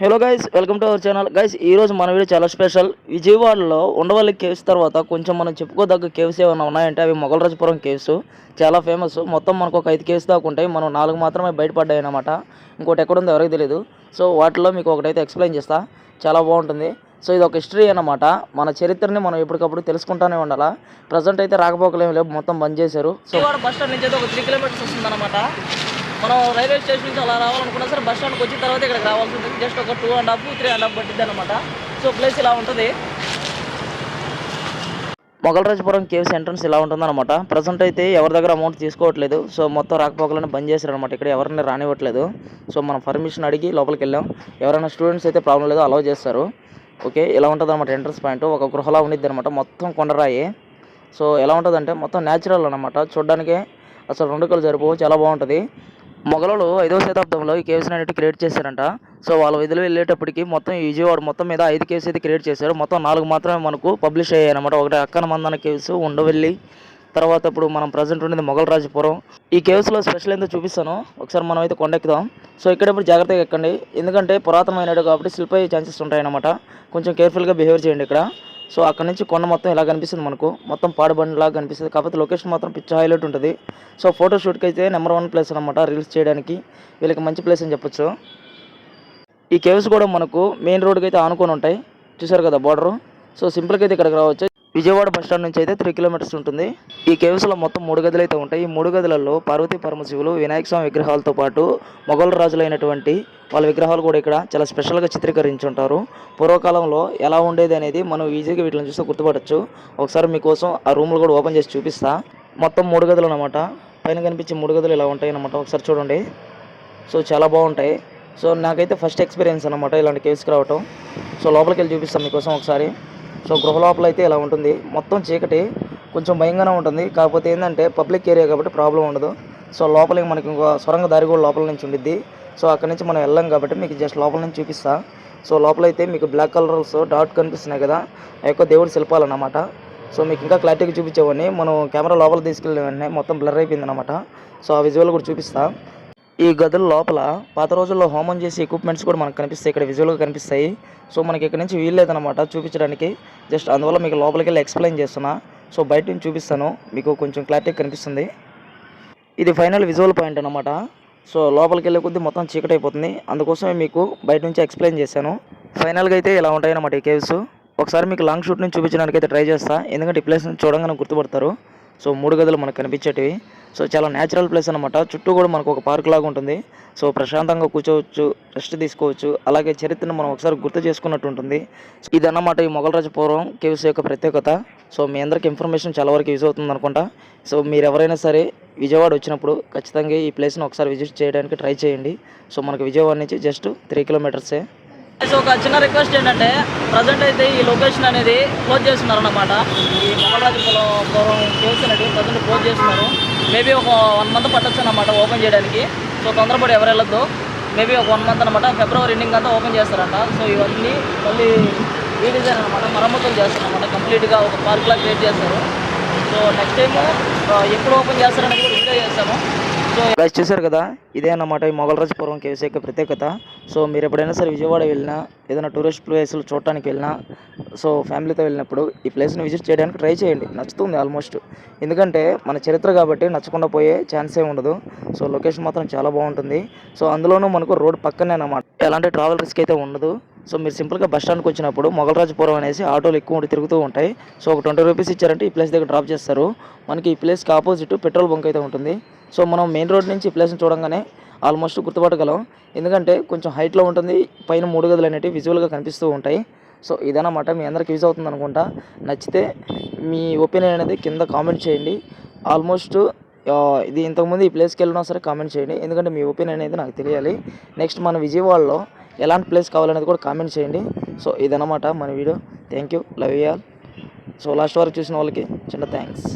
Hello guys welcome to our channel guys ఈ రోజు మన వీడియో చాలా స్పెషల్ విజయవాడలో ఉండవల్లి కేవ్స్ తర్వాత కొంచెం మనం చెప్పుకోదగ్గ కేవ్స్ ఏమైనా ఉన్నాయంటే అవి మొగలరాజపురం కేవ్స్ చాలా ఫేమస్ మొత్తం మనకు ఒక ఐదు కేవ్స్ దాకా ఉంటాయి. మనం నాలుగు మాత్రమే బయటపడ్డాయి అన్నమాట. ఇంకోటి ఎక్కడుందో ఎవరికి తెలియదు సో వాటిలో మీకు ఒకటైతే ఎక్స్ప్లెయిన్ చేస్తా. చాలా బాగుంటుంది. సో ఇది ఒక హిస్టరీ అన్నమాట. మన చరిత్రని మనం ఎప్పటికప్పుడు తెలుసుకుంటానే ఉండాలా. ప్రజెంట్ అయితే రాకపోకలేం లేవు. మొత్తం బంద్ చేశారు. సో బస్ స్టాండ్ నుంచి అయితే ఒక త్రీ కిలోమీటర్స్ వస్తుంది మనం రైల్వే స్టేషన్ నుంచి అలా రావాలనుకున్నా సరే బస్ స్టాండ్కి వచ్చిన తర్వాత ఇక్కడికి రావాల్సి ఉంటుంది జస్ట్ ఒక two and half three and half పట్టింది అనమాట సో ప్లేస్ ఇలా ఉంటుంది. మొగలరాజపురం కేవ్స్ ఎంట్రన్స్ ఇలా ఉంటుందన్నమాట. ప్రజెంట్ అయితే ఎవరి దగ్గర అమౌంట్ తీసుకోవట్లేదు. సో మొత్తం రాకపోకలను బంద్ చేశారనమాట ఇక్కడ ఎవరిని రానివ్వట్లేదు. సో మనం పర్మిషన్ అడిగి లోపలికి వెళ్ళాం. ఎవరైనా స్టూడెంట్స్ అయితే ప్రాబ్లం లేదో అలౌ చేస్తారు. ఓకే ఇలా ఉంటుంది అనమాట ఎంట్రన్స్ పాయింట్ ఒక గృహలా ఉండిద్ది అనమాట మొత్తం కొండరాయి. సో ఎలా ఉంటుందంటే మొత్తం న్యాచురల్ అనమాట చూడడానికి అసలు రెండు కళ్ళు సరిపోవు చాలా బాగుంటుంది. మొఘలులు ఐదవ శతాబ్దంలో ఈ కేవ్స్ అనేవి క్రియేట్ చేశారంట. సో వాళ్ళ విధులు వెళ్ళేటప్పటికి మొత్తం విజయవాడ మొత్తం మీద ఐదు కేవ్స్ అయితే క్రియేట్ చేశారు. మొత్తం నాలుగు మాత్రమే మనకు పబ్లిష్ అయ్యాయి అనమాట ఒకటి అక్కన మందన కేవ్స్ ఉండవెల్లి. తర్వాత ఇప్పుడు మనం ప్రజెంట్ ఉండేది మొఘలరాజపురం ఈ కేవ్స్లో స్పెషల్ ఏందో చూపిస్తాను. ఒకసారి మనం అయితే కొండెక్కుదాం. సో ఇక్కడ ఇప్పుడు జాగ్రత్తగా ఎక్కండి. ఎందుకంటే పురాతనమైనడు కాబట్టి స్లిప్ అయ్యే ఛాన్సెస్ ఉంటాయన్నమాట. కొంచెం కేర్ఫుల్గా బిహేవ్ చేయండి ఇక్కడ. సో అక్కడ నుంచి కొండ మొత్తం ఇలా కనిపిస్తుంది మనకు? మొత్తం పాడుబండిలాగా కనిపిస్తుంది. కాకపోతే లొకేషన్ మాత్రం పిచ్చ హైలైట్ ఉంటుంది. సో ఫోటోషూట్కి అయితే నెంబర్ వన్ ప్లేస్ అనమాట రీల్స్ చేయడానికి. వీళ్ళకి మంచి ప్లేస్ అని చెప్పొచ్చు. ఈ కేవ్స్ కూడా మనకు మెయిన్ రోడ్కి అయితే ఆనుకొని ఉంటాయి. చూసారు కదా బార్డరు సో సింపుల్గా అయితే ఇక్కడికి రావచ్చు. విజయవాడ బస్ స్టాండ్ నుంచి అయితే త్రీ కిలోమీటర్స్ ఉంటుంది. ఈ కేవ్స్లో మొత్తం మూడు గదులు అయితే ఉంటాయి. ఈ మూడు గదులలో పార్వతీ పరమశివులు వినాయక స్వామి విగ్రహాలతో పాటు మొఘల్ రాజులైనటువంటి వాళ్ళ విగ్రహాలు కూడా ఇక్కడ చాలా స్పెషల్గా చిత్రీకరించి ఉంటారు పూర్వకాలంలో ఎలా ఉండేది అనేది మనం ఈజీగా వీటిని చూస్తే గుర్తుపడచ్చు. ఒకసారి మీకోసం ఆ రూమ్లు కూడా ఓపెన్ చేసి చూపిస్తా. మొత్తం మూడు గదులు అనమాట పైన కనిపించే మూడు గదులు ఇలా ఉంటాయి అనమాట ఒకసారి చూడండి. సో చాలా బాగుంటాయి. సో నాకైతే ఫస్ట్ ఎక్స్పీరియన్స్ అనమాట ఇలాంటి కేవ్స్కి రావటం. సో లోపలికి వెళ్ళి చూపిస్తాను మీకోసం ఒకసారి. సో గృహ లోపల అయితే ఇలా ఉంటుంది. మొత్తం చీకటి కొంచెం భయంగానే ఉంటుంది. కాకపోతే ఏంటంటే పబ్లిక్ ఏరియా కాబట్టి ప్రాబ్లం ఉండదు. సో లోపలికి మనకి ఇంకో సొరంగ దారి కూడా లోపల నుంచి ఉండిద్ది. సో అక్కడ నుంచి మనం వెళ్ళాం కాబట్టి మీకు జస్ట్ లోపల నుంచి చూపిస్తా. సో లోపల అయితే మీకు బ్లాక్ కలర్స్ డాట్ కనిపిస్తున్నాయి కదా. ఆ యొక్క దేవుడి శిల్పాలు అన్నమాట. సో మీకు ఇంకా క్లారిటీగా చూపించేవాడిని. మనం కెమెరా లోపల తీసుకెళ్ళిన వెంటనే మొత్తం బ్లర్ అయిపోయింది అనమాట సో ఆ విజువల్ కూడా చూపిస్తాను ఈ గదుల లోపల పాత రోజుల్లో హోమం చేసే ఎక్విప్మెంట్స్ కూడా మనకు కనిపిస్తాయి. ఇక్కడ విజువల్గా కనిపిస్తాయి. సో మనకి ఇక్కడ నుంచి వీల్లేదనమాట చూపించడానికి. జస్ట్ అందువల్ల మీకు లోపలికి వెళ్ళి ఎక్స్ప్లెయిన్ చేస్తున్నా. సో బయట నుంచి చూపిస్తాను. మీకు కొంచెం క్లారిటీ కనిపిస్తుంది. ఇది ఫైనల్ విజువల్ పాయింట్ అనమాట సో లోపలికి వెళ్ళే కొద్దీ మొత్తం చీకటి అయిపోతుంది. అందుకోసమే మీకు బయట నుంచి ఎక్స్ప్లెయిన్ చేశాను. ఫైనల్గా అయితే ఇలా ఉంటాయన్నమాట ఈ కేవ్స్ ఒకసారి మీకు లాంగ్ షూట్ నుంచి చూపించడానికి అయితే ట్రై చేస్తా. ఎందుకంటే ఈ ప్లేస్ నుంచి చూడంగానే గుర్తుపడతారు. సో మూడు గదులు మనకు కనిపించేటివి. సో చాలా న్యాచురల్ ప్లేస్ అనమాట చుట్టూ కూడా మనకు ఒక పార్క్ లాగా ఉంటుంది. సో ప్రశాంతంగా కూర్చోవచ్చు రెస్ట్ తీసుకోవచ్చు. అలాగే చరిత్రను మనం ఒకసారి గుర్తు చేసుకున్నట్టు ఉంటుంది. ఇదన్నమాట ఈ మొగలరాజపురం కేవ్స్ యొక్క ప్రత్యేకత. సో మీ అందరికి ఇన్ఫర్మేషన్ చాలా వరకు యూజ్ అవుతుంది అనుకుంటా. సో మీరు ఎవరైనా సరే విజయవాడ వచ్చినప్పుడు ఖచ్చితంగా ఈ ప్లేస్ని ఒకసారి విజిట్ చేయడానికి ట్రై చేయండి. సో మనకు విజయవాడ నుంచి జస్ట్ త్రీ కిలోమీటర్సే సో ఒక చిన్న రిక్వెస్ట్ ఏంటంటే ప్రజెంట్ అయితే ఈ లొకేషన్ అనేది క్లోజ్ చేస్తున్నారు అన్నమాట ఈ మొగలరాజపురం కేసు అనేది ప్రజెంట్ క్లోజ్ చేస్తున్నారు. మేబీ ఒక వన్ మంత్ పట్టొచ్చు అనమాట ఓపెన్ చేయడానికి. సో తొందరపడి ఎవరు వెళ్ళొద్దు. మేబీ ఒక వన్ మంత్ అనమాట ఫిబ్రవరి ఎండింగ్ అంతా ఓపెన్ చేస్తారంట. సో ఇవన్నీ మళ్ళీ రీడిజైన్ అనమాట మరమ్మతులు చేస్తారనమాట కంప్లీట్గా ఒక పార్క్ లా క్రియేట్ చేస్తారు. సో నెక్స్ట్ టైము ఎప్పుడు ఓపెన్ చేస్తారనేది కూడా వీడియో చేస్తాము గైస్ చూసారు కదా? ఇదే అన్నమాట ఈ మొగలరాజపురం కేవ్స్ యొక్క ప్రత్యేకత. సో మీరు ఎప్పుడైనా సరే విజయవాడ వెళ్ళినా ఏదైనా టూరిస్ట్ ప్లేస్లు చూడటానికి వెళ్ళినా సో ఫ్యామిలీతో వెళ్ళినప్పుడు ఈ ప్లేస్ని విజిట్ చేయడానికి ట్రై చేయండి. నచ్చుతుంది ఆల్మోస్ట్ ఎందుకంటే మన చరిత్ర కాబట్టి నచ్చకుండా పోయే ఛాన్సే ఉండదు. సో లొకేషన్ మాత్రం చాలా బాగుంటుంది. సో అందులోనూ మనకు రోడ్ పక్కనే అన్నమాట. ఎలాంటి ట్రావెల్ రిస్క్ అయితే ఉండదు. సో మీరు సింపుల్గా బస్ స్టాండ్కి వచ్చినప్పుడు మొగలరాజపురం అనేసి ఆటోలు ఎక్కువ ఉండి తిరుగుతూ ఉంటాయి. సో ఒక ట్వంటీ రూపీస్ ఇచ్చారంటే ఈ ప్లేస్ దగ్గర డ్రాప్ చేస్తారు. మనకి ఈ ప్లేస్కి ఆపోజిట్ పెట్రోల్ బంక్ అయితే ఉంటుంది. సో మనం మెయిన్ రోడ్ నుంచి ఈ ప్లేస్ని చూడంగానే ఆల్మోస్ట్ గుర్తుపట్టగలం. ఎందుకంటే కొంచెం హైట్లో ఉంటుంది పైన మూడు గదులు అనేవి విజువల్గా కనిపిస్తూ ఉంటాయి. సో ఇదన్నమాట మీ అందరికి యూజ్ అవుతుంది అనుకుంటా. నచ్చితే మీ ఒపీనియన్ అనేది కింద కామెంట్ చేయండి. ఆల్మోస్ట్ ఇది ఇంతకుముందు ఈ ప్లేస్కి వెళ్ళినా సరే కామెంట్ చేయండి. ఎందుకంటే మీ ఒపీనియన్ అనేది నాకు తెలియాలి. నెక్స్ట్ మన విజయవాడలో ఎలాంటి ప్లేస్ కావాలనేది కూడా కామెంట్ చేయండి. సో ఇదన్నమాట మన video. Thank you love you all. So last వరకు చూసిన వాళ్ళకి చిన్న థ్యాంక్స్